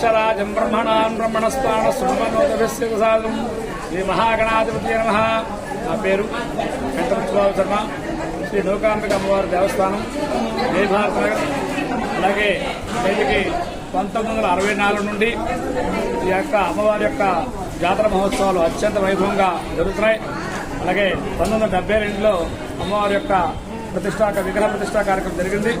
జ్యేష్ఠరాజం బ్రహ్మణాన్ బ్రహ్మణస్థాన శృణ్వనోదభ్యస్య శ్రీ మహాగణాధిపతి నమ. నా పేరు వెంకటబాబు శర్మ. శ్రీ నౌకాంబిక అమ్మవారి దేవస్థానం జయ నగర్. అలాగే నేటికి పంతొమ్మిది వందల అరవై నాలుగు నుండి ఈ యొక్క అమ్మవారి యొక్క జాతర మహోత్సవాలు అత్యంత వైభవంగా జరుగుతున్నాయి. అలాగే పంతొమ్మిది వందల డెబ్బై రెండులో అమ్మవారి యొక్క ప్రతిష్టా విగ్రహ ప్రతిష్టా కార్యక్రమం జరిగింది.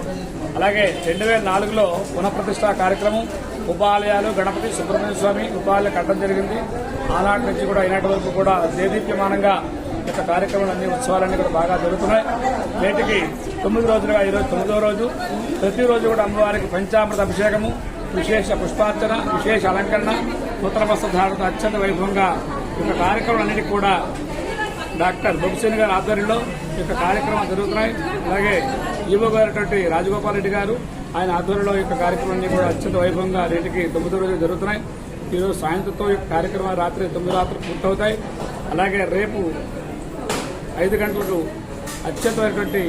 అలాగే రెండు వేల నాలుగులో పునఃప్రతిష్టా కార్యక్రమం ఉపాలయాలు గణపతి సుబ్రహ్మణ్య స్వామి ఉపాలయాలు కట్టడం జరిగింది. ఆనాటి నుంచి కూడా ఈనాటి వరకు కూడా దేదీప్యమానంగా ఈ యొక్క కార్యక్రమాలన్నీ ఉత్సవాలన్నీ కూడా బాగా జరుగుతున్నాయి. నేటికి తొమ్మిది రోజులుగా ఈరోజు తొమ్మిదో రోజు. ప్రతిరోజు కూడా అమ్మవారికి పంచామృత అభిషేకము విశేష పుష్పార్చన విశేష అలంకరణ నూతన వస్త్రధారణతో అత్యంత వైభవంగా ఈ యొక్క కార్యక్రమాలన్నిటికీ కూడా డాక్టర్ బొగ్సేని గారి ఆధ్వర్యంలో యొక్క కార్యక్రమాలు జరుగుతున్నాయి. అలాగే ఈవో గారైనటువంటి రాజగోపాల్ రెడ్డి గారు ఆయన ఆధ్వర్యంలో యొక్క కార్యక్రమాన్ని కూడా అత్యంత వైభవంగా నేటికి తొమ్మిదో రోజులు జరుగుతున్నాయి. ఈరోజు సాయంత్రంతో ఈ కార్యక్రమాలు రాత్రి తొమ్మిది రాత్రి పూర్తవుతాయి. అలాగే రేపు ఐదు గంటలకు అత్యంతమైనటువంటి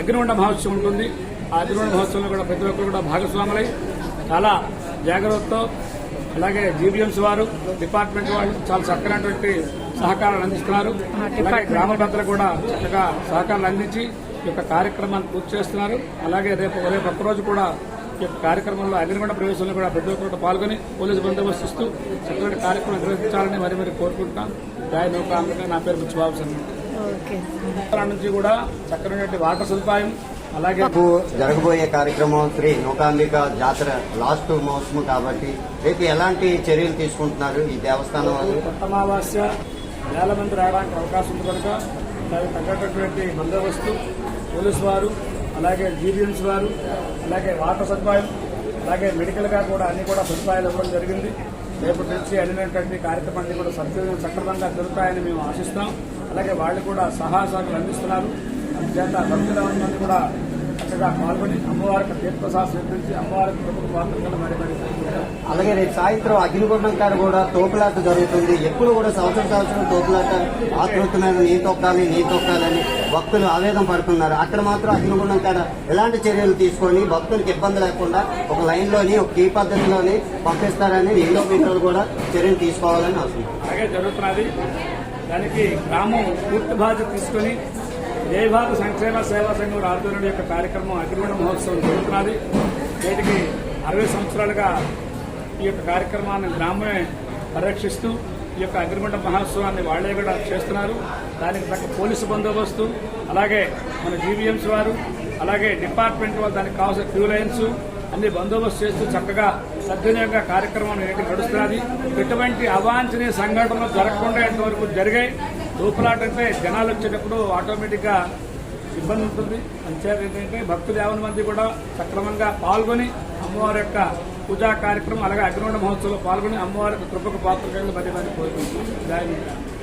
అగ్నిగుండ మహోత్సవం ఉంటుంది. ఆ అగ్నిగుండ మహోత్సవంలో కూడా ప్రతి ఒక్కరు కూడా భాగస్వాములై చాలా జాగ్రత్తతో అలాగే జీబీఎంసీ వారు డిపార్ట్మెంట్ వాళ్ళు చాలా చక్కనటువంటి సహకారాలు అందిస్తున్నారు. గ్రామ పెద్దలు కూడా చక్కగా సహకారాలు అందించి ఈ యొక్క కార్యక్రమాన్ని పూర్తి చేస్తున్నారు. అలాగే రేపు రేపు ఒక్కరోజు కూడా ఈ యొక్క కార్యక్రమంలో అగ్నిగుండ ప్రవేశంలో కూడా ప్రతి ఒక్కరు కూడా పాల్గొని పోలీసు బందోబస్తు ఇస్తూ చక్కటి కార్యక్రమం నిర్వహించాలని మరి మరి కోరుకుంటున్నాం. గాయ నౌక నా పేరు బుచ్చిబాబు నుంచి కూడా చక్కనటువంటి వాటర్ సదుపాయం అలాగే జరగబోయే కార్యక్రమం శ్రీ నౌకాంబిక జాతర లాస్ట్ మహోత్సవం కాబట్టి రేపు ఎలాంటి చర్యలు తీసుకుంటున్నారు ఈ దేవస్థానం అమావాస్య వేల మంది రావడానికి అవకాశం ఉంది కనుక దానికి తగ్గటటువంటి బందోబస్తు పోలీసు వారు అలాగే జీబీఎంస్ వారు అలాగే వాటర్ సదుపాయం అలాగే మెడికల్గా కూడా అన్ని కూడా సదుపాయాలు ఇవ్వడం జరిగింది. రేపటి నుంచి అడిగినటువంటి కార్యక్రమాన్ని కూడా సక్రమంగా సక్రమంగా జరుగుతాయని మేము ఆశిస్తాం. అలాగే వాళ్ళు కూడా సహాయ సహకారాలు అందిస్తున్నారు. అందుచేత భక్తులందరినీ కూడా చక్కగా పాల్గొని అమ్మవారికి తీర్థప్రసాద్ స్వీకరించి అమ్మవారికి ప్రభుత్వ వార్తలు మరి మరి అలాగే రేపు సాయంత్రం అగ్నిగుండం కాడ కూడా తోపులాట జరుగుతుంది. ఎప్పుడు కూడా సంవత్సరం సంవత్సరం తోపులాట ఆకృతున్నారు నీ తొక్కాలి నీ తొక్కాలని భక్తులు ఆవేదన పడుతున్నారు. అక్కడ మాత్రం అగ్నిగుండం కాడ ఎలాంటి చర్యలు తీసుకొని భక్తులకు ఇబ్బంది లేకుండా ఒక లైన్లోని ఒక ఈ పద్ధతిలోని పంపిస్తారని ఎన్నో మీటర్లు కూడా చర్యలు తీసుకోవాలని అవసరం అలాగే జరుగుతున్నది. దానికి గ్రామం పూర్తి బాధ్యత తీసుకుని జయభారత సంక్షేమ సేవా సంఘం ఆధ్వర్యం యొక్క కార్యక్రమం అగ్నిగుండ మహోత్సవం జరుగుతున్నది. నేటికి అరవై సంవత్సరాలుగా ఈ యొక్క కార్యక్రమాన్ని గ్రామమే పరిరక్షిస్తూ ఈ యొక్క అగ్రిమెంట్ మహోత్సవాన్ని వాళ్ళే కూడా చేస్తున్నారు. దానికి తగ్గ పోలీసు బందోబస్తు అలాగే మన జీవీఎంసీ వారు అలాగే డిపార్ట్మెంట్ వాళ్ళు దానికి కావాల్సిన క్యూ లైన్స్ అన్ని బందోబస్తు చేస్తూ చక్కగా సద్వినియోగంగా కార్యక్రమం నేటి నడుస్తున్నది. ఎటువంటి అవాంఛనీయ సంఘటనలు జరగకుండా ఇంతవరకు జరిగాయి దూపలాటంటే జనాలు వచ్చేటప్పుడు ఆటోమేటిక్గా ఇబ్బంది ఉంటుంది. అంతే ఏంటంటే భక్తులు యావన మంది కూడా సక్రమంగా పాల్గొని అమ్మవారి యొక్క పూజా కార్యక్రమం అలాగే అగ్నిగుండ మహోత్సవంలో పాల్గొని అమ్మవారికి యొక్క కృపకు పాత్రగా మరి మరి కోరుకుంటున్నాం